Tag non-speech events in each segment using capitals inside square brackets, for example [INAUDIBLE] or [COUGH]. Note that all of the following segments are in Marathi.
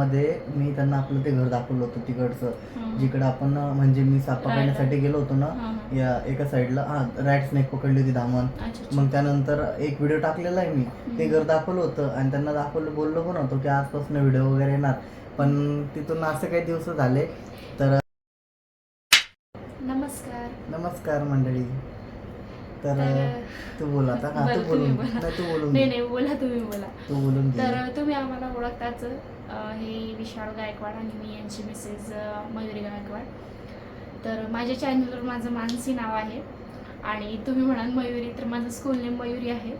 मध्ये मी त्यांना आपलं ते घर दाखवलं होतं तिकडचं. जिकडं आपण म्हणजे मी साप पकडण्यासाठी गेलो होतो ना. या एका साईडला. हा रॅट स्नेक पकडली होती धामण. अच्छा. मग त्यानंतर एक व्हिडिओ टाकलेला आहे मी. ते. घर दाखवलं होतं आणि त्यांना दाखवलं बोललो पण होतो की आजपासून व्हिडिओ वगैरे येणार. पण तिथून असं काही दिवस झाले तर नमस्कार. नमस्कार मंडळी. तर तू बोल आता. तू बोलून तू बोलून नाही घे. नाही बोला तुम्ही बोला. तू बोलून तर तुम्ही आम्हाला ओळखताच हे विशाल गायकवाड आणि मी यांची मिसेस मयुरी गायकवाड. तर माझ्या चॅनलवर माझं मानसी नाव आहे. आणि तुम्ही म्हणाल मयुरी तर माझं स्कूल नेम मयुरी आहे.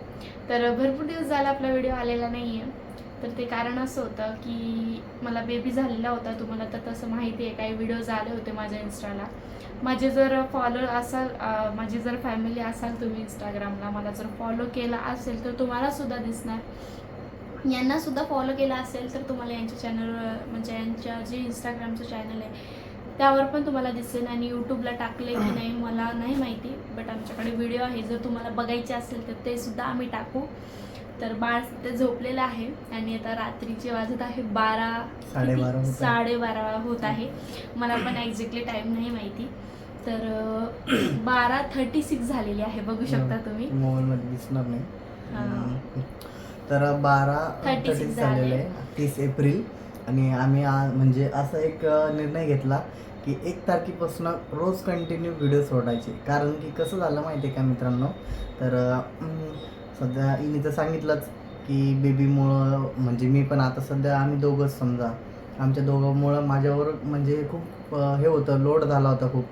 तर भरपूर दिवस झाला आपला व्हिडिओ आलेला नाही आहे तर ते कारण असं होतं की मला बेबी झालेला होता. तुम्हाला तर तसं माहिती आहे काही व्हिडिओज आले होते माझ्या इन्स्टाला माझे जर फॉलो असाल माझी जर फॅमिली असाल तुम्ही इंस्टाग्रामला मला जर फॉलो केला असेल तर तुम्हाला सुद्धा दिसणार. यांना सुद्धा फॉलो केला असेल तर तुम्हाला यांच्या चॅनल म्हणजे यांच्या जे इंस्टाग्रामचं चॅनल आहे त्यावर पण तुम्हाला दिसेल. आणि यूट्यूबला टाकले की नाही मला नाही माहिती बट आमच्याकडे व्हिडिओ आहे. जर तुम्हाला बघायचे असेल तर ते सुद्धा आम्ही टाकू. तर बाळ ते झोपलेलं आहे आणि आता रात्रीचे वाजत आहे बारा साडेबारा किती? होत आहे. साडेबारा होत आहे. मला पण एक्झॅक्टली टाइम नाही माहिती. तर बारा थर्टी सिक्स झालेली आहे. बघू शकता तुम्ही. दिसणार नाही. हा. तर बारा 36 थर्टी झालेले आहे. तीस एप्रिल. आणि आम्ही आ- म्हणजे असा एक निर्णय घेतला की एक तारखेपासून रोज कंटिन्यू व्हिडिओ सोडायचे. कारण की कसं झालं माहिती आहे का मित्रांनो? तर सध्या इने तर सांगितलंच की बेबीमुळं म्हणजे मी पण आता सध्या आम्ही दोघंच समजा. आमच्या दोघांमुळं माझ्यावर म्हणजे खूप हे होतं लोड झाला होता खूप.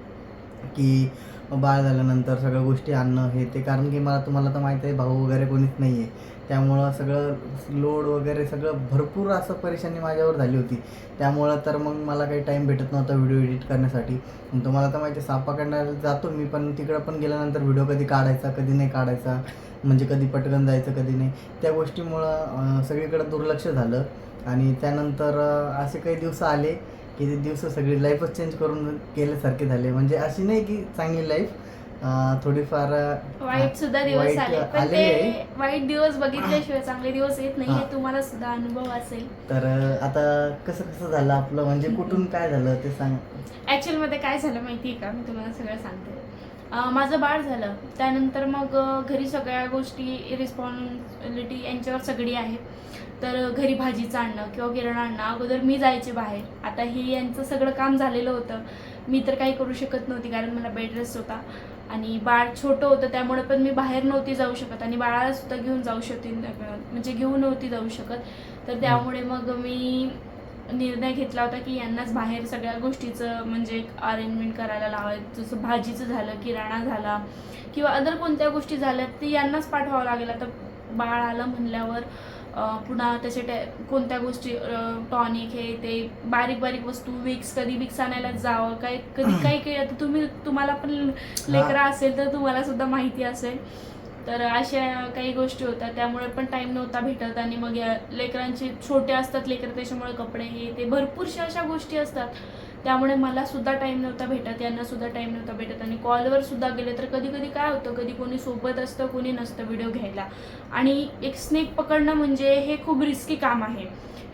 की बाळ झाल्यानंतर सगळ्या गोष्टी आणणं हे ते. कारण की मला तुम्हाला तर माहीत आहे भाऊ वगैरे कोणीच नाही आहे त्यामुळं सगळं लोड वगैरे सगळं भरपूर असं परेशानी माझ्यावर झाली होती. त्यामुळं तर मग मला काही टाईम भेटत नव्हता व्हिडिओ एडिट करण्यासाठी. तुम्हाला तर माहिती आहे सापा करण्याला जातो मी पण तिकडं पण गेल्यानंतर व्हिडिओ कधी काढायचा कधी नाही काढायचा. म्हणजे कधी पटकन जायचं कधी नाही. त्या गोष्टीमुळं सगळीकडं दुर्लक्ष झालं. आणि त्यानंतर असे काही दिवस आले. की ते दिवस सगळी लाईफच चेंज करून गेल्यासारखे झाले. म्हणजे अशी नाही की चांगली लाईफ थोडीफार वाईट सुद्धा दिवस आले. पण ते. वाईट दिवस बघितल्याशिवाय चांगले दिवस येत नाही हा. तुम्हाला सुद्धा अनुभव असेल. तर आता कसं कसं झालं आपलं? म्हणजे कुठून काय झालं ते सांग. ऍक्च्युअलमध्ये काय झालं माहिती आहे का? मी तुम्हाला सगळं सांगते. माझं बाळ झालं. त्यानंतर मग घरी सगळ्या गोष्टी रिस्पॉन्सिबिलिटी यांच्यावर सगळी आहे. तर घरी भाजीचं आणणं किंवा किराणा आणणं अगोदर मी जायचे बाहेर. आता हे यांचं सगळं काम झालेलं होतं. मी तर काही करू शकत नव्हती कारण मला बेड रेस्ट होता. आणि बाळ छोटं होतं त्यामुळे पण मी बाहेर नव्हती जाऊ शकत आणि बाळाला सुद्धा घेऊन जाऊ शकते म्हणजे घेऊन नव्हती जाऊ शकत. तर त्यामुळे मग मी निर्णय घेतला होता की यांनाच बाहेर सगळ्या गोष्टीचं म्हणजे अरेंजमेंट करायला लावायचं. जसं भाजीचं झालं किराणा झाला किंवा अदर कोणत्या गोष्टी झाल्या ते यांनाच पाठवावं लागेल. आता बाळ आलं म्हणल्यावर पुन्हा त्याचे टॅ कोणत्या गोष्टी टॉनिक हे ते बारीक बारीक वस्तू विक्स कधी विक्स आणायला जावं काय कधी काही काही आता तुम्ही तुम्हाला पण लेकरं असेल तर तुम्हाला सुद्धा माहिती असेल. तर अशा काही गोष्टी होत्या त्यामुळे पण टाईम नव्हता भेटत आणि मग या लेकरांचे छोटे असतात लेकर त्याच्यामुळे कपडे हे ते भरपूरशा अशा गोष्टी असतात. त्यामुळे मला सुद्धा टाईम नव्हता भेटत यांना सुद्धा टाईम नव्हता भेटत आणि कॉलवर सुद्धा गेले तर कधी कधी काय होतं कधी कोणी सोबत असतं कोणी नसतं व्हिडिओ घ्यायला. आणि एक स्नेक पकडणं म्हणजे हे खूप रिस्की काम आहे.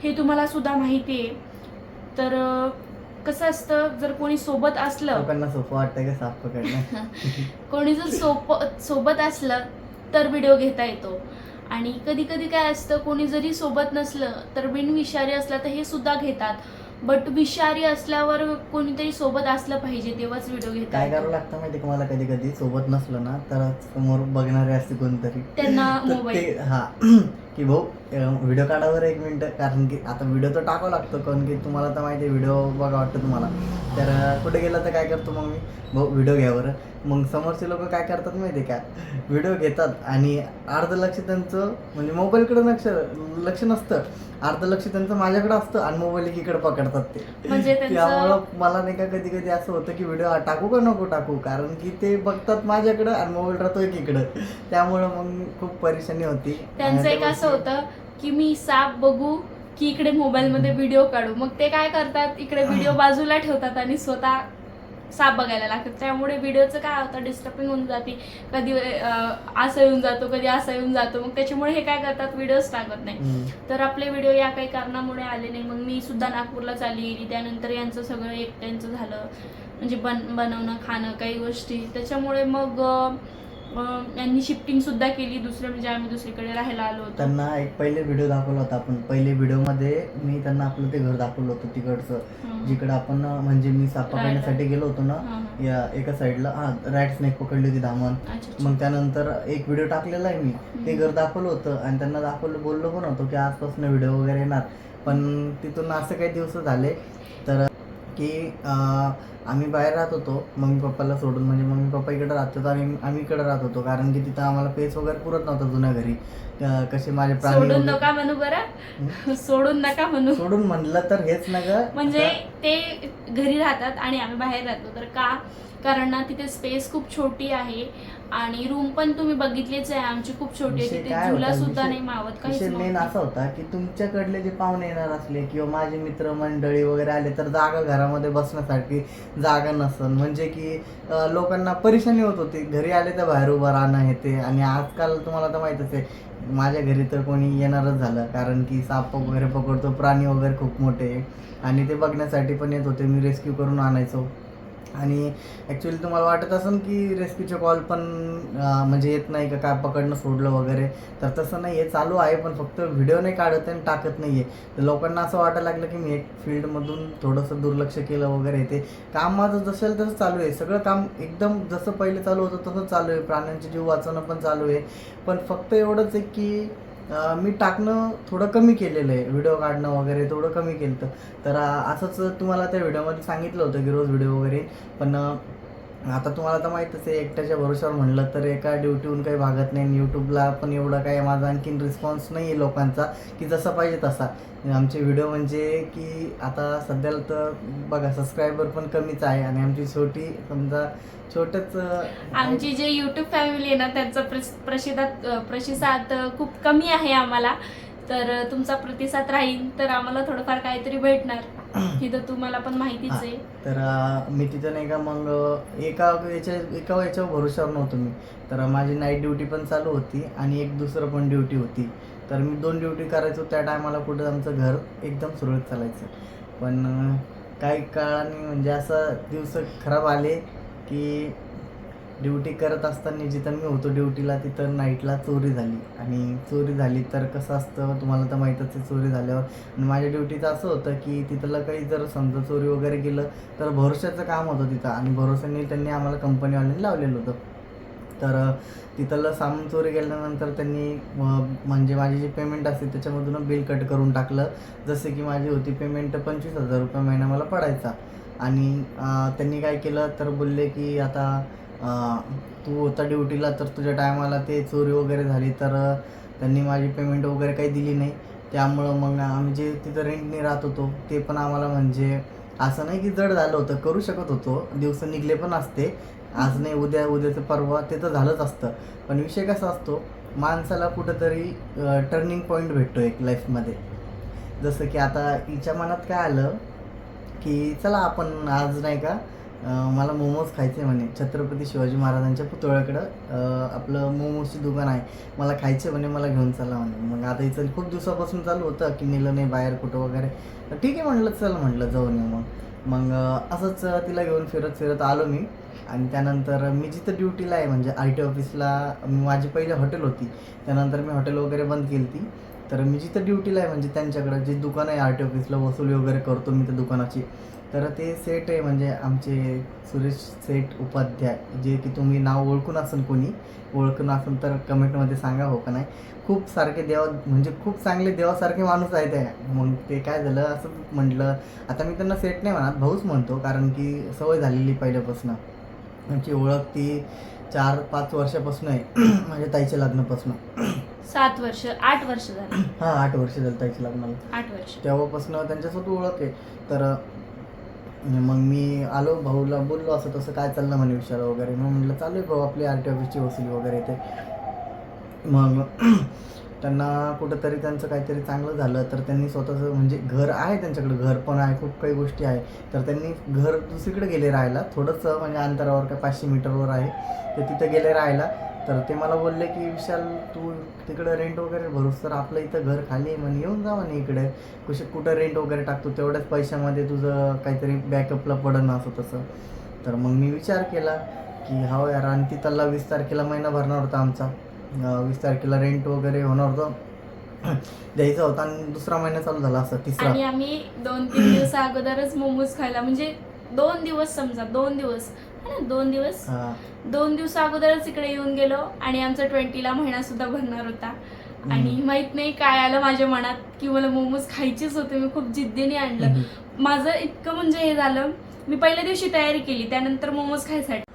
हे तुम्हाला सुद्धा माहिती आहे. तर कसं असतं जर कोणी सोबत असलं लोकांना सोपं वाटतं का साप पकडणं? [LAUGHS] कोणी जर सोप सोबत असलं तर व्हिडिओ घेता येतो. आणि कधी कधी काय असतं कोणी जरी सोबत नसलं तर बिनविषारी असलं तर हे सुद्धा घेतात. बट विषारी असल्यावर कोणीतरी सोबत असलं पाहिजे तेव्हाच व्हिडिओ घेता काय करावं. लागतं माहिती का मला कधी कधी सोबत नसलं ना तर समोर बघणारे असते कोणतरी. त्यांना तर मोबाईल ते हा. [CLEARS THROAT] की भाऊ व्हिडिओ काढावर एक मिनिट कारण की आता व्हिडिओ तर टाकावं लागतो कारण की तुम्हाला तर माहिती आहे व्हिडिओ बघा वाटतं तुम्हाला. तर कुठे गेलं तर काय करतो मग मी? भाऊ व्हिडिओ घ्या बरं मग समोरचे लोक काय करतात माहिती आहे का? व्हिडिओ घेतात आणि अर्ध लक्ष त्यांचं म्हणजे मोबाईलकडे लक्ष लक्ष नसतं. अर्ध लक्ष त्यांचं माझ्याकडे असतं आणि मोबाईल एकीकडे पकडतात ते. म्हणजे त्यामुळं मला नाही का कधी कधी असं होतं की व्हिडिओ टाकू का नको टाकू? कारण की ते बघतात माझ्याकडं आणि मोबाईल राहतो एकीकडं. त्यामुळं मग खूप परेशानी होती. त्यांचं असं होतं की मी साप बघू की इकडे मोबाईल मध्ये व्हिडिओ काढू. मग ते काय करतात? इकडे व्हिडिओ बाजूला ठेवतात आणि स्वतः साप बघायला लागतात. त्यामुळे व्हिडिओचं काय होतं डिस्टर्बिंग होऊन जाते. कधी असं येऊन जातो कधी असं येऊन जातो. मग त्याच्यामुळे हे काय करतात? व्हिडिओज टाकत नाही. तर आपले व्हिडिओ या काही कारणामुळे आले नाही. मग मी सुद्धा नागपूरला चालली गेली त्यानंतर यांचं सगळं एकट्यांचं झालं. म्हणजे बन बनवणं खाणं काही गोष्टी. त्याच्यामुळे मग अं, यांनी शिफ्टिंग सुद्धा केली दुसरं म्हणजे आम्ही दुसरीकडे राहायला आलो होतो त्यांना एक पहिले व्हिडिओ दाखवला होता आपण पहिले व्हिडिओमध्ये मी त्यांना आपलं ते घर दाखवलं होतं तिकडचं. जिकडं आपण म्हणजे मी साप. पकडण्यासाठी गेलो होतो ना. या एका साईडला हा रॅट स्नेक पकडली होती अच्छा. मग त्यानंतर एक व्हिडिओ टाकलेला आहे मी ते घर दाखवलं होतं आणि त्यांना दाखवलं बोललो पण होतो की आजपासून व्हिडिओ वगैरे येणार पण तिथून असं काही दिवस झाले तर की आम्ही बाहेर राहत होतो. मम्मी पप्पाला सोडून म्हणजे मम्मी पप्पा इकडे राहत होतो. आणि आम्ही इकडे राहत होतो. कारण की तिथं आम्हाला पेस वगैरे पुरत नव्हता जुन्या घरी. कसे माझे प्राणी सोडून नका म्हणू बरं. सोडून नका म्हणू. सोडून म्हणलं तर हेच ना ग. म्हणजे ते घरी राहतात आणि आम्ही बाहेर राहतो. तर का? कारण ना तिथे स्पेस खूप छोटी आहे. आणि रूम पण तुम्ही बघितलीच आहे आमची खूप छोटी आहे विषय तिथे काय झुला होता? सुद्धा विषय- नाही मावत काहीच विषय मेन नव्हतं. असा होता की तुमच्याकडले जे पाहुणे येणार असले किंवा माझे मित्र मंडळी वगैरे आले तर जागा घरामध्ये बसण्यासाठी जागा नसन. म्हणजे की अं, लोकांना परेशानी होत होती. घरी आले तर बाहेर उभं राहणं हे ते. आणि आजकाल तुम्हाला तर माहीतच आहे माझ्या घरी तर कोणी येणारच झालं. कारण की साप वगैरे पकडतो प्राणी वगैरे खूप मोठे. आणि ते बघण्यासाठी पण येत होते. मी रेस्क्यू करून आणायचो. आणि ॲक्च्युली तुम्हाला वाटत असेल की रेस्क्यूचे कॉल पण म्हणजे येत नाही का? काय पकडणं सोडलं वगैरे. तर तसं नाही आहे. चालू आहे पण फक्त व्हिडिओ नाही काढत आणि टाकत नाही आहे. तर लोकांना असं वाटायला लागलं की मी एक फील्डमधून थोडंसं दुर्लक्ष केलं वगैरे ते. काम माझं जसेल तसं चालू आहे. सगळं काम एकदम जसं पहिले चालू होतं तसं चालू आहे. प्राण्यांचे जीव वाचवणं पण चालू आहे. पण फक्त एवढंच आहे की मी टाकणं थोडं कमी केलेलं आहे. व्हिडिओ काढणं वगैरे थोडं कमी केलं तर असंच तुम्हाला त्या व्हिडिओमध्ये सांगितलं होतं की रोज व्हिडिओ वगैरे. पण आता तुम्हाला तर माहीतच आहे एकट्याच्या भरोश्यावर म्हणलं तर एका ड्युटीहून काही भागत नाही यूट्यूबला पण एवढं काही माझा आणखीन रिस्पॉन्स नाही आहे लोकांचा की जसा पाहिजे तसा. आमचे व्हिडिओ म्हणजे की आता सध्याला तर बघा सबस्क्रायबर पण कमीच आहे आणि आमची छोटी समजा छोटंच आमची जे यूट्यूब फॅमिली आहे ना त्यांचा प्रस- प्रसिद्धात प्रतिसाद खूप कमी आहे आम्हाला. तर तुमचा प्रतिसाद राहील तर आम्हाला थोडंफार काहीतरी भेटणार. ही तर तुम्हाला पण माहितीच आहे. तर मी तिथं नाही का मग एका याच्या एका याच्यावर भरोशावर नव्हतो मी. तर माझी नाईट ड्युटी पण चालू होती आणि एक दुसरं पण ड्युटी होती. तर मी दोन ड्युटी करायचो त्या टायमाला कुठं आमचं घर एकदम सुरळीत चालायचं. पण काही काळाने म्हणजे असं दिवस खराब आले की ड्युटी करत असताना जिथं मी होतो ड्युटीला तिथं नाईटला चोरी झाली. आणि चोरी झाली तर कसं असतं तुम्हाला तर माहीतच आहे चोरी झाल्यावर. आणि माझ्या ड्युटीचं असं होतं की तिथलं काही जर समजा चोरी वगैरे गेलं तर भरोश्याचं काम होतं तिथं. आणि भरोशाने त्यांनी आम्हाला कंपनीवाल्यांनी लावलेलं होतं. तर तिथलं सामान चोरी गेल्यानंतर त्यांनी म्हणजे माझी जी पेमेंट असते त्याच्यामधून बिल कट करून टाकलं. जसे की माझी होती पेमेंट पंचवीस हजार रुपये महिना मला पडायचा. आणि त्यांनी काय केलं तर बोलले की आता तू होता ड्युटीला तर तुझ्या टायमाला ते चोरी वगैरे झाली तर त्यांनी माझी पेमेंट वगैरे काही दिली नाही. त्यामुळं मग आम्ही जे तिथं रेंटने राहत होतो ते पण आम्हाला म्हणजे असं नाही की जड झालं होतं करू शकत होतो. दिवस निघले पण असते. आज नाही उद्या उद्याचं परवा ते तर झालंच असतं. पण विषय कसा असतो माणसाला कुठंतरी टर्निंग पॉईंट भेटतो एक लाईफमध्ये जसं की आता हिच्या मनात काय आलं की चला आपण आज नाही का मला मोमोज खायचे म्हणे. छत्रपती शिवाजी महाराजांच्या पुतळ्याकडं आपलं मोमोजची दुकान आहे. मला खायचे म्हणे मला घेऊन चला म्हणे. मग आता इथं खूप दिवसापासून चालू होतं की नेलं नाही बाहेर कुठं वगैरे. ठीक आहे म्हटलं चल म्हटलं जाऊन येऊ मग. मग असंच तिला घेऊन फिरत फिरत आलो मी. आणि त्यानंतर मी जिथं ड्युटीला आहे म्हणजे आय टी ऑफिसला माझी पहिले हॉटेल होती. त्यानंतर मी हॉटेल वगैरे बंद केली ती तर मी जिथं ड्युटीला आहे म्हणजे त्यांच्याकडं जे दुकान आहे आर टी ऑफिसला वसुली वगैरे करतो मी त्या दुकानाची. तर ते सेट आहे म्हणजे आमचे सुरेश सेठ उपाध्याय जे की तुम्ही नाव ओळखून असेल कोणी ओळखून असेल तर कमेंटमध्ये सांगा हो का नाही. खूप सारखे देवा म्हणजे खूप चांगले देवासारखे माणूस आहे ते मग ते काय झालं असं म्हटलं आता मी त्यांना सेट नाही म्हणत भाऊच म्हणतो कारण की सवय झालेली पहिल्यापासून. आमची ओळख ती चार पाच वर्षापासून आहे [CLEARS THROAT] माझ्या ताईच्या लग्नापासून. सात वर्ष आठ वर्ष झाली. हां आठ वर्ष झालं ताईच्या लग्नाला. आठ वर्ष. तेव्हापासून त्यांच्यासोबत ओळख आहे. तर मग मी आलो भाऊला बोललो असं तसं काय चाललं म्हणे विचारा वगैरे. मग म्हटलं चालू आहे भाऊ आपली आर टी ऑफिसची वसुली वगैरे ते. मग [CLEARS THROAT] त्यांना कुठंतरी त्यांचं काहीतरी चांगलं झालं. तर त्यांनी स्वतःचं म्हणजे घर आहे त्यांच्याकडे घर पण आहे खूप काही गोष्टी आहे. तर त्यांनी घर दुसरीकडे गेले राहायला. थोडंसं म्हणजे अंतरावर काय पाचशे मीटरवर आहे. ते तिथं गेले राहायला. तर ते मला बोलले की विशाल तू तिकडं रेंट वगैरे भरूस तर आपलं इथं घर खाली म्हणे येऊन जा म्हणे इकडे. कसे कुठं रेंट वगैरे टाकतो तेवढ्याच पैशामध्ये तुझं काहीतरी बॅकअपला पडन असं तसं. तर मग मी विचार केला की हो यार आणि तिथला वीस तारखेला महिना भरणार होता आमचा. वीस तारखेला रेंट वगैरे होणार होतं. [CLEARS THROAT] द्यायचा होता आणि दुसरा महिना चालू झाला असं तिसरा. आणि आम्ही दोन तीन दिवस अगोदरच मोमोज खायला म्हणजे दोन दिवस समजा दोन दिवस. ना दोन दिवस. हा. दोन दिवस अगोदरच इकडे येऊन गेलो आणि आमचा ट्वेंटीला महिना सुद्धा भरणार होता. आणि माहीत नाही काय आलं माझ्या मनात की मला मोमोज खायचेच होते मी खूप जिद्दीने आणलं. माझं इतकं म्हणजे हे झालं मी पहिल्या दिवशी तयारी केली त्यानंतर मोमोज खायसाठी.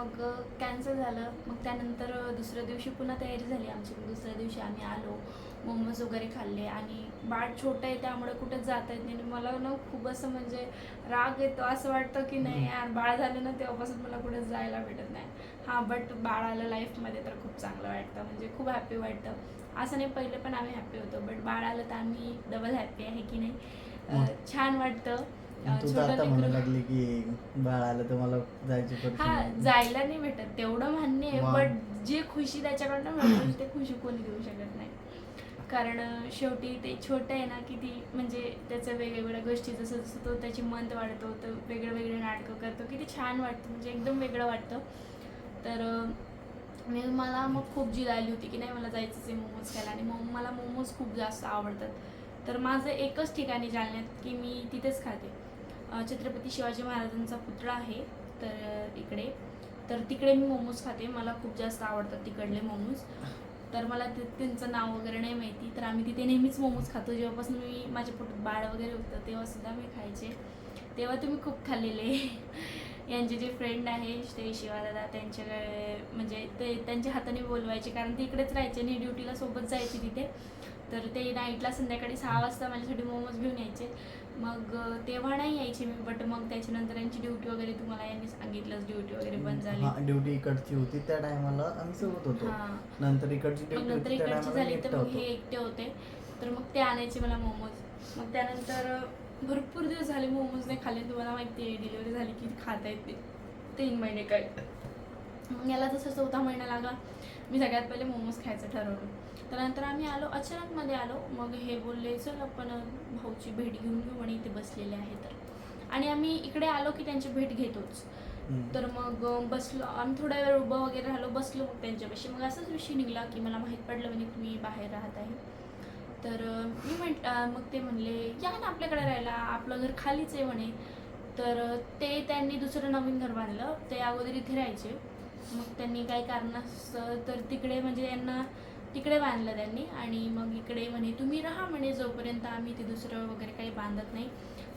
मग कॅन्सल झालं. मग त्यानंतर दुसऱ्या दिवशी पुन्हा तयारी झाली आमची. मग दुसऱ्या दिवशी आम्ही आलो. मोमोज वगैरे खाल्ले आणि बाळ छोटं आहे त्यामुळे कुठेच जाता येत नाही. मला ना खूप असं म्हणजे राग येतो. असं वाटतं की नाही यार बाळ झालं ना तेव्हापासून मला कुठेच जायला भेटत नाही. हां बट बाळ आलं लाईफमध्ये तर खूप चांगलं वाटतं. म्हणजे खूप हॅपी वाटतं. असं नाही पहिले पण आम्ही हॅपी होतो. बट बाळ आलं तर आम्ही डबल हॅपी आहे की नाही? हं. छान वाटतं. तू तर आता लेकरं- लागली की बाळ आलं तर मला जायची हा जायला नाही भेटत. तेवढं मान्य आहे. बट जी खुशी त्याच्याकडनं मिळते ते खुशी कोणी देऊ शकत नाही. कारण शेवटी ते छोटं आहे ना की ती म्हणजे त्याचं वेगवेगळ्या गोष्टी जसं जसं तो त्याची मंत वाढतो तर वेगळे वेगळे नाटकं करतो किती छान वाटतं म्हणजे एकदम वेगळं वाटतं. तर मी मला मग खूप जी आली होती की नाही मला जायचंच आहे मोमोज खायला. आणि मग मला मोमोज खूप जास्त आवडतात. तर माझं एकच ठिकाणी जालन्यात की मी तिथेच खाते. छत्रपती शिवाजी महाराजांचा पुतळा आहे तर इकडे. तर तिकडे मी मोमोज खाते. मला खूप जास्त आवडतात तिकडले मोमोज. तर मला ते त्यांचं नाव वगैरे नाही माहिती. तर आम्ही तिथे नेहमीच मोमोज खातो. जेव्हापासून मी माझ्या पोटात बाळ वगैरे होतं तेव्हासुद्धा मी खायचे. तेव्हा तुम्ही खूप खाल्लेले. [LAUGHS] यांचे जे फ्रेंड आहे ते शिवादादा त्यांच्याकडे म्हणजे ते त्यांच्या हाताने बोलवायचे. कारण ते इकडेच राहायचे आणि ड्युटीला सोबत जायचे तिथे. तर ते नाईटला संध्याकाळी सहा वाजता माझ्यासाठी मोमोज घेऊन यायचे. मग तेव्हा नाही यायचे मी बट मग त्याच्यानंतर यांची ड्युटी वगैरे तुम्हाला यांनी सांगितलंच ड्युटी वगैरे बंद झाली. ड्युटी इकडची होती त्या टायमाला आम्ही सोबत होतो. नंतर इकडची नंतर इकडची झाली तर मग हे एकटे होते. तर मग ते आणायचे मला मोमोज मग त्यानंतर भरपूर दिवस झाले मोमोज नाही खाल्ले. तुम्हाला माहिती आहे डिलिव्हरी झाली की खाता येत तीन महिने काय. मग याला जसं चौथा महिना लागला मी सगळ्यात पहिले मोमोज खायचं ठरवलं. त्यानंतर आम्ही आलो अचानकमध्ये आलो. मग हे बोलले चल आपण भाऊची भेट घेऊन घेऊ आणि इथे बसलेले आहे तर. आणि आम्ही इकडे आलो की त्यांची भेट घेतोच. तर मग बसलो. आम्ही थोडा वेळ उभं वगैरे राहिलो बसलो मग त्यांच्यापाशी. मग असाच विषय निघला की मला माहीत पडलं म्हणे तुम्ही बाहेर राहत आहे. तर मी म्हट मग ते म्हणले या ना आपल्याकडे राहायला. आपलं घर खालीच आहे म्हणे. तर ते त्यांनी दुसरं नवीन घर बांधलं. ते अगोदर इथे राहायचे. मग त्यांनी काही कारणास्तव तर तिकडे म्हणजे यांना तिकडे बांधलं त्यांनी आणि मग इकडे म्हणे तुम्ही राहा म्हणे जोपर्यंत आम्ही ते दुसरं वगैरे काही बांधत नाही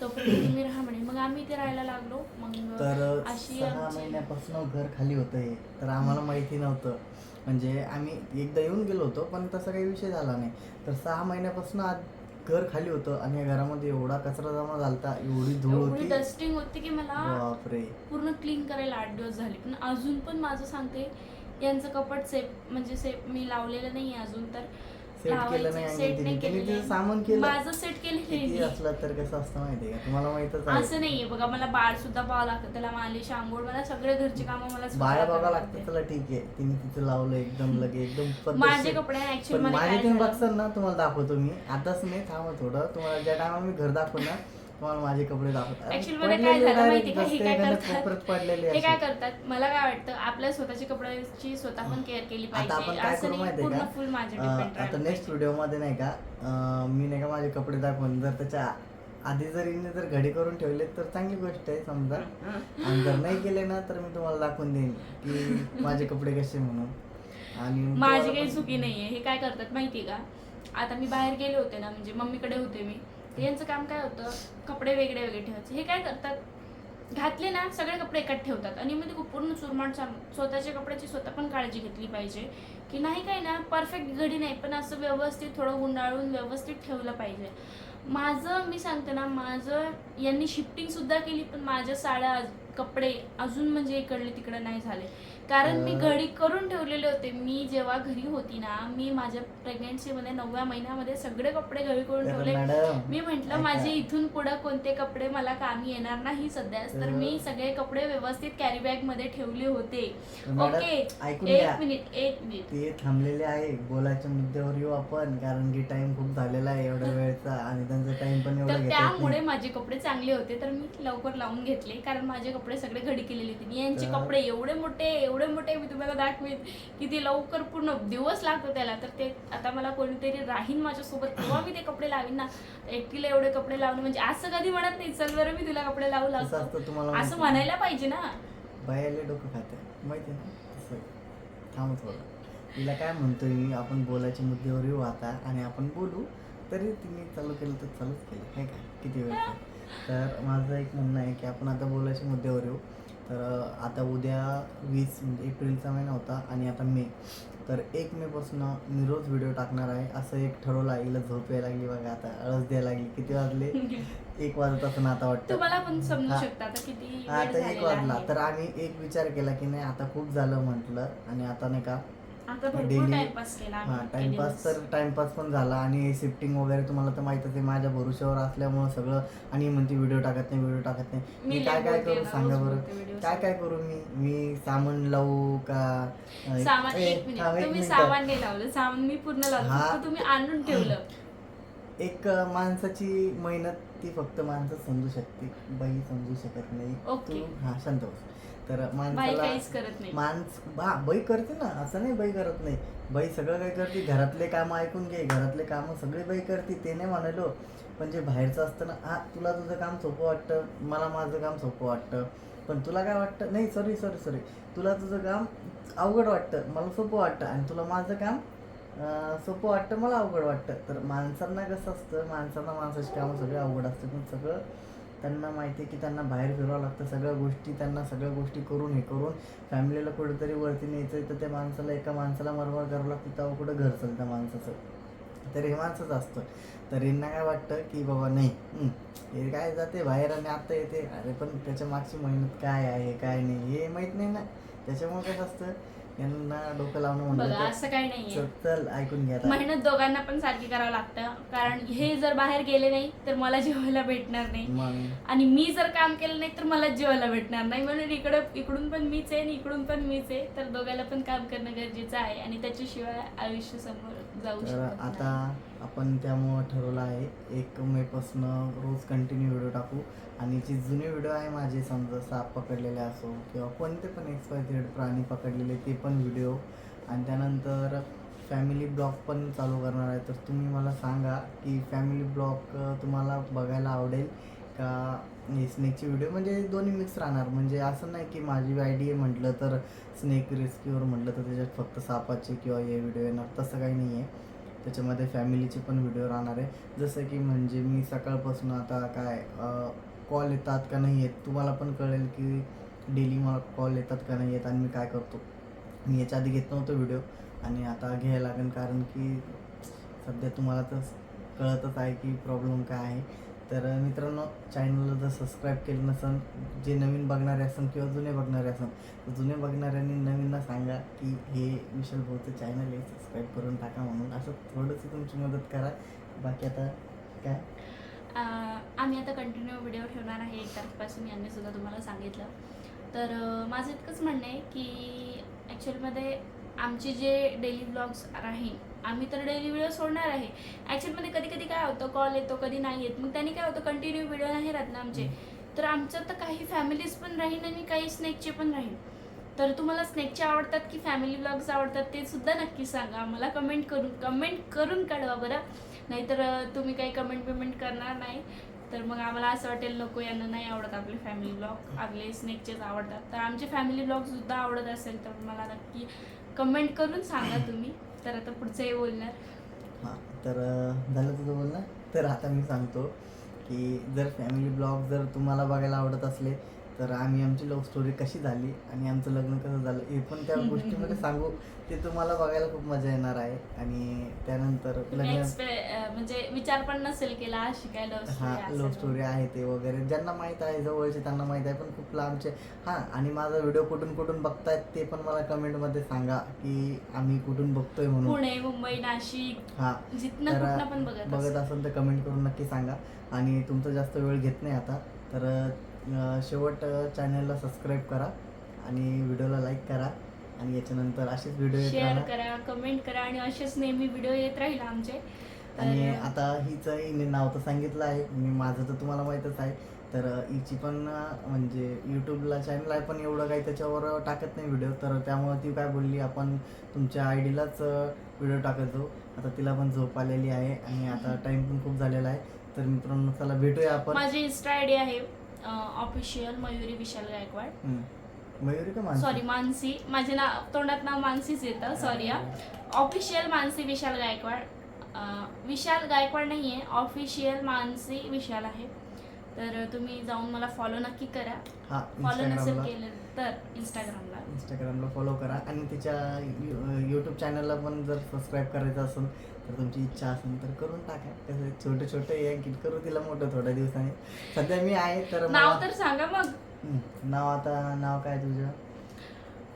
तोपर्यंत तुम्ही राहा म्हणे. मग आम्ही ते राहायला लागलो. मग तर अशी सहा महिन्यापासून घर खाली होतं हे. तर आम्हाला माहिती नव्हतं. म्हणजे आम्ही एकदा येऊन गेलो होतो पण तसा काही विषय झाला नाही. तर सहा महिन्यापासून आज घर खाली होतं आणि या घरामध्ये एवढा कचरा जमा झालता एवढी धूळ एवढी होती. डस्टिंग होती की मला बापरे. पूर्ण क्लीन करायला आठ दिवस झाले. पण अजून पण माझं सांगते यांचं कपाट सेफ म्हणजे सेफ मी लावलेलं नाही अजून तर सेट केलं नाही लावायचं सेट नाही केलेलं सामान केलं. माझं सेट केलेलं किती असलं तर कसं असतं माहितीये का? तुम्हाला माहितच आहे. असं नाहीये बघा मला बाळ सुद्धा पाहावं लागतं. त्याला मालिश आंघोळ मला सगळे घरचे कामं मला स्वतः बघा करावी. चला ठीक आहे. तिने तिचं लावलं एकदम लगे एकदम माझे पद्धतशीर. कपडे पण ऍक्च्युअली मध्ये माझे काय तुम्ही झालं? बघसाल ना तुम्हाला दाखवतो मी. आताच नाही थांबा थोडं. तुम्हाला ज्या टायमा मी घर दाखवणार तुम्हाला माझे कपडे दाखवतो अरे, Actually मध्ये काय पडलेले झालं direct माहिती का? हे काय करतात? हे काय मला काय वाटतं आपल्या स्वतःच्या कपड्याची स्वतः पण केअर केली आता आपण पाहिजे काय असं करू नाही माहितीये पूर्ण का? फुल माझे अं, डिपेंड आता नेक्स्ट व्हिडिओमध्ये नाही का अं, मी नाही का माझे कपडे दाखवून जर त्याच्या आधी जर हिने जर घडी करून ठेवले तर चांगली गोष्ट आहे समजा. आणि जर नाही केले ना तर मी तुम्हाला दाखवून देईन की माझे कपडे कसे म्हणून. आणि माझी तुम्हाला काही पण- चुकी नाहीये. हे काय करतात माहितीये का? आता मी बाहेर गेले होते ना म्हणजे मम्मीकडे होते मी. यांचं काम काय होतं? कपडे वेगळे वेगळे ठेवायचे. हे काय करतात? घातले ना सगळे कपडे एकात ठेवतात. आणि मग ते पूर्ण चुरमाट चालू स्वतःच्या कपड्याची स्वतः पण काळजी घेतली पाहिजे. की नाही काय ना परफेक्ट घडी नाही पण असं व्यवस्थित थोडं गुंडाळून व्यवस्थित ठेवलं पाहिजे. माझं मी सांगते ना माझं यांनी शिफ्टिंग सुद्धा केली पण माझ्या साड्या आज- कपडे अजून म्हणजे इकडले तिकडे नाही झाले. कारण मी घडी करून ठेवलेले होते. मी जेव्हा घरी होती ना मी माझ्या प्रेग्नेन्सीमध्ये नवव्या महिन्यामध्ये सगळे कपडे घडी करून ठेवले. मी म्हंटल. माझे इथून पुढे कोणते कपडे मला कामी येणार नाही सध्याच तर मी सगळे कपडे व्यवस्थित कॅरी बॅगमध्ये ठेवले होते. ओके एक मिनिट एक मिनिट ते थांबलेले आहे. बोलायच्या मुद्द्यावर येऊ आपण कारण की टाइम खूप झालेला आहे एवढ्या वेळचा आणि त्यांचा टाइम पण एवढा त्यामुळे. माझे कपडे चांगले होते तर मी लवकर लावून घेतले कारण माझे कपडे सगळे घडी केलेले होते. यांचे कपडे एवढे मोठे एवढे मोठे मी तुम्हाला दाखवेन की ते लवकर पूर्ण दिवस लागतो त्याला. तर ते आता मला कोणीतरी राहीन माझ्यासोबत तेव्हा मी ते कपडे लावीन ना. एकटीला एवढे कपडे लावणे म्हणजे असं कधी म्हणत नाही चल बरं मी तुला कपडे लावू लागतो असं म्हणायला पाहिजे ना. बायाले डोकं खाते. माहिती ना? थांब थोडं. तिला काय म्हणतोय मी आपण बोलायच्या मुद्द्यावर येऊ आता आणि आपण बोलू. तरी तिने चालू केलं तर चालूच केलं. काय काय किती वेळ तर माझं एक म्हणणं आहे की आपण आता बोलायच्या मुद्द्यावर येऊ. तर आता उद्या वीस एप्रिलचा महिना होता आणि आता मे. तर एक मेपासून मी रोज व्हिडिओ टाकणार आहे. असं एक ठरवलं आहे हिला झोप यायला लागली बघा आता. आळस द्यायला लागली. किती वाजले? [LAUGHS] एक वाजत असं आता वाटतं. तुम्हाला पण समजू. शकता आता किती वेळ आता एक झालेला वाजला. आहे. तर आम्ही एक विचार केला की नाही आता खूप झालं म्हटलं. आणि आता नाही का आता भरपूर daily- टाइमपास केला हा टाइमपास तर टाइमपास पण झाला आणि शिफ्टिंग वगैरे तुम्हाला तर माहितच आहे माझ्या भरोश्यावर असल्यामुळं सगळं आणि म्हणते व्हिडिओ टाकत नाही व्हिडिओ टाकत नाही. मी मी काय लय काय बोलते करू ना, सांगा रोज बरं? काय काय करू मी? मी सामान लावू का? दिवस. सामान ए, एक मिनिट थांब एक तुम्ही मिनिटं. सामान नाही लावलं सामान मी पूर्ण लावलं. हा. फक्त तुम्ही आणून ठेवलं. [CLEARS THROAT] एक अं, माणसाची मेहनत ती फक्त माणसं समजू शकते. बाई समजू शकत नाही. ओके. तू हा शांत बस. तर बाई माणसाला काहीच करत नाही. माणस बा बाई करते ना असं नाही बाई करत नाही. बाई सगळं काही करते घरातले कामं ऐकून घे घरातले कामं सगळे बाई करते ते नाही म्हणालो. पण जे बाहेरचं असतं ना हा तुला तुझं काम सोपं वाटतं मला माझं काम सोपं वाटतं. पण तुला काय वाटतं? नाही सॉरी सॉरी सॉरी तुला तुझं काम अवघड वाटतं मला सोपं वाटतं आणि तुला माझं काम अं, सोपं वाटतं मला अवघड वाटतं. तर माणसांना कसं असतं माणसांना माणसाची कामं सगळे अवघड असते पण सगळं त्यांना माहिती आहे की त्यांना बाहेर फिरावं लागतं. सगळ्या गोष्टी त्यांना सगळ्या गोष्टी करून हे करून फॅमिलीला कुठेतरी वरती न्यायचं आहे. तर त्या माणसाला एका माणसाला मरमर करावं लागतं. तेव्हा कुठं घर चालतं त्या माणसाचं. तर हे माणसंच असतं. तर यांना काय वाटतं की बाबा नाही हे काय जाते बाहेर आणि आत्ता येते. अरे पण त्याच्या मागची मेहनत काय आहे काय नाही हे माहीत नाही ना. त्याच्यामुळे कसं असतं यांना डोकं लावणं बघा तर असं काही नाहीये. चल ऐकून घ्या आता. मेहनत दोघांना पण सारखी करावं लागतं. कारण हे जर बाहेर गेले नाही तर मला जेवायला भेटणार नाही. मग? आणि मी जर काम केलं नाही तर मला जेवायला भेटणार नाही. म्हणून इकडं इकडून पण मीच आहे आणि इकडून पण मीच आहे. तर दोघांना पण काम करणं गरजेचं आहे आणि त्याच्याशिवाय आयुष्य समोर जाऊ तर शकत आता. आपण त्यामुळं ठरवलं आहे एक मेपासून रोज कंटिन्यू व्हिडिओ टाकू. आणि जे जुने व्हिडिओ आहे माझे समजा साप पकडलेले असो किंवा कोणते पण एक्सपायटेड प्राणी पकडलेले ते पण व्हिडिओ आणि त्यानंतर फॅमिली ब्लॉग पण चालू करणार आहे. तर तुम्ही मला सांगा की फॅमिली ब्लॉग तुम्हाला बघायला आवडेल का? हे स्नेकची व्हिडिओ म्हणजे दोन्ही मिक्स राहणार. म्हणजे असं नाही की माझी आयडिया म्हटलं तर स्नेक रेस्क्यूवर म्हटलं तर त्याच्यात फक्त सापाचे किंवा हे व्हिडिओ येणार. तसं काही नाही आहे त्याच्यामध्ये फॅमिलीचे पण व्हिडिओ राहणार आहे. जसं की म्हणजे मी सकाळपासून आता काय कॉल येतात का नाही येत तुम्हाला पण कळेल की डेली मला कॉल येतात का नाही येत आणि मी काय करतो. मी याच्या आधी घेत नव्हतो व्हिडिओ आणि आता घ्यायला लागेल कारण की सध्या तुम्हाला तर कळतच आहे की प्रॉब्लेम काय आहे. तर मित्रांनो चॅनलला जर सबस्क्राईब केलं नसन जे नवीन बघणारे असन किंवा जुने बघणारे असन तर जुने बघणाऱ्यांनी नवीनना सांगा की हे विशाल भाऊचं चॅनल आहे सबस्क्राईब करून टाका म्हणून. असं थोडंसं तुमची मदत करा. बाकी आता काय? आम्ही आता कंटिन्यू व्हिडिओ ठेवणार आहे. एक तारखेपासून यांनी सुद्धा तुम्हाला सांगितलं. तर माझं इतकंच म्हणणं आहे की ॲक्च्युअलमध्ये आमचे जे डेली ब्लॉग्स राहील आम्ही तर डेली व्हिडिओ सोडणार आहे. ॲक्च्युअलमध्ये कधी कधी काय होतं कॉल येतो कधी नाही येत. मग त्यांनी काय होतं कंटिन्यू व्हिडिओ नाही राहत ना आमचे. तर आमचं तर काही फॅमिलीज पण राहील आणि काही स्नेकचे पण राहील तर तुम्हाला स्नेकचे आवडतात की फॅमिली ब्लॉग्स आवडतात ते सुद्धा नक्की सांगा. आम्हाला कमेंट करून कमेंट करून कळवा बरं. नाहीतर तुम्ही काही कमेंट पेमेंट करणार नाही. तर मग आम्हाला असं वाटेल नको यांना नाही आवडत आपले फॅमिली ब्लॉग आपले स्नेकचेच आवडतात. तर आमचे फॅमिली ब्लॉग सुद्धा आवडत असेल तर मला नक्की कमेंट करून सांगा तुम्ही. तर आता पुढचंही बोलणार. हां तर झालं तुझं बोलणं? तर आता मी सांगतो की जर फॅमिली ब्लॉग जर तुम्हाला बघायला आवडत असले तर आम्ही आमची लव्ह स्टोरी कशी झाली आणि आमचं लग्न कसं झालं हे पण त्या गोष्टीमध्ये सांगू. ते तुम्हाला बघायला खूप मजा येणार आहे. आणि त्यानंतर म्हणजे विचार पण नसेल केला अशी काय हा लव्ह स्टोरी आहे ते वगैरे. ज्यांना माहीत आहे जवळचे त्यांना माहीत आहे पण खूप लांबचे. हां आणि माझा व्हिडिओ कुठून कुठून बघतायत ते पण मला कमेंटमध्ये सांगा की आम्ही कुठून बघतोय म्हणून. पुणे मुंबई नाशिक हां बघत असेल. तर कमेंट करून नक्की सांगा. आणि तुमचा जास्त वेळ घेत नाही आता. तर शेवट चॅनलला सबस्क्राईब करा आणि व्हिडिओला लाईक करा आणि याच्यानंतर असेच व्हिडिओ येत शेअर राहणार. करा कमेंट करा आणि असेच नेहमी व्हिडिओ येत राहील आमचे. आणि तर- आता हिचं हिने नाव तर सांगितलं आहे मी माझं तर तुम्हाला माहीतच आहे. तर हिची पण अं, म्हणजे यूट्यूबला चॅनल आहे पण एवढं काही त्याच्यावर टाकत नाही व्हिडिओ तर त्यामुळे ती काय बोलली आपण तुमच्या आय डीलाच व्हिडिओ टाकत जाऊ. आता तिला पण झोप आलेली आहे आणि आता [LAUGHS] टाइम पण खूप झालेला आहे. तर मित्रांनो चला भेटूया आपण. माझी इन्स्टा आय डी आहे. ऑफिशियल मयुरी विशाल गायकवाड. मयुरी का मानसी? सॉरी मानसी. माझे नाव तोंडात नाव मानसीच येतं. Sorry official Mansi Vishal Gaikwad. अं, विशाल गायकवाड नाही आहे ऑफिशियल मानसी विशाल आहे. तर तुम्ही जाऊन मला फॉलो नक्की करा. हा फॉलो नसेल इंस्टाग्रामला केलं तर इंस्टाग्रामला इंस्टाग्रामला फॉलो करा. आणि तिच्या यूट्यूब चॅनलला पण जर सबस्क्राईब करायचं असेल तर तुमची इच्छा असेल तर करून टाका. कसं छोटे छोटे अंकित करू तिला मोठं थोड्या दिवसांनी. सध्या मी आहे तर नाव मला- तर सांगा मग. नाव आता नाव काय तुझं?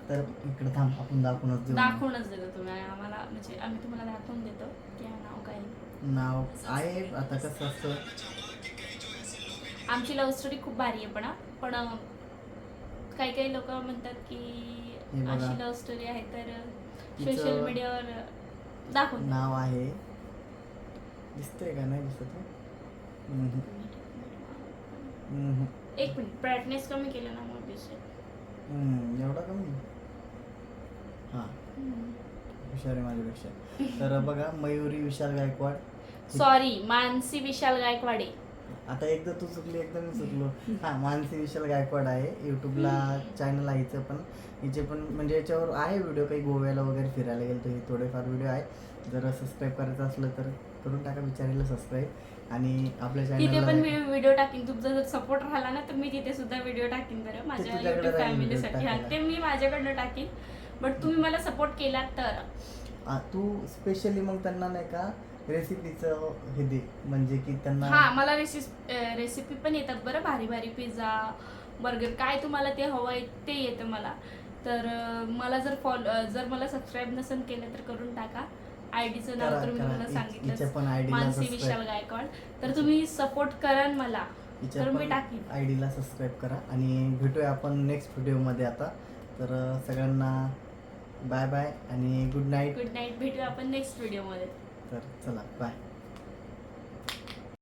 तर इकडे थांब आपण दाखवूनच देऊ. दाखवूनच देतो तुम्ही. आम्हाला म्हणजे आम्ही तुम्हाला दाखवून देतो की हा नाव काय आहे. नाव आहे आता कसं असतं? आमची लव्ह स्टोरी खूप भारी आहे पण हा. पण काही काही लोक म्हणतात की. अशी लव्ह स्टोरी आहे तर सोशल मीडियावर दाखवून नाव आहे. दिसतंय का? नाही दिसत. एक मिनिट. ब्राईटनेस कमी केलं ना मग. एवढा कमी? हां. हुशार आहे माझ्यापेक्षा. तर बघा मयुरी विशाल गायकवाड. सॉरी मानसी विशाल गायकवाडे. आता एकदा तू चुकली एकदा मी चुकलो. हा मानसी विशाल गायकवाड आहे यूट्यूबला चॅनल आहे हिचं पण. हिचे पण म्हणजे याच्यावर आहे व्हिडिओ काही गोव्याला वगैरे फिरायला गेलो तर हे थोडेफार व्हिडिओ आहे. जर सबस्क्राईब करायचं असलं तर करून टाका विचारायला सबस्क्राईब आणि आपल्या तिथे पण मी चॅनलला व्हिडिओ टाकीन. तुमचा जर सपोर्ट राहिला ना तर मी तिथे सुद्धा व्हिडिओ टाकीन बरं. माझ्या तुझ्याकडे युट्यूब राहील फॅमिलीसाठी हा टाकायला. ते मी माझ्याकडनं टाकीन. बट तुम्ही मला सपोर्ट केला तर. तू स्पेशली मग त्यांना नाही का रेसिपीचं हे दे. म्हणजे की त्यांना हा मला रेसिपी रेसिपी पण येतात बरं. भारी भारी पिझ्झा बर्गर काय तुम्हाला ते हवं आहे ते येतं मला. तर अं, मला जर फॉलो जर मला सबस्क्राईब नसेल केलं तर करून टाका. आय डीचं नाव करा, तर मी करा. तुम्हाला हि- हिच्या पण सांगितलं ID ला मानसी subscribe. विशाल गायकवाड. तर तुम्ही सपोर्ट कराल मला. तर मी टाकीन. आय डीला सबस्क्राईब करा. आणि भेटूया आपण नेक्स्ट व्हिडिओमध्ये आता. तर अं, सगळ्यांना बाय बाय आणि गुड नाईट गुड नाईट भेटूया आपण नेक्स्ट व्हिडिओमध्ये तर चला बाय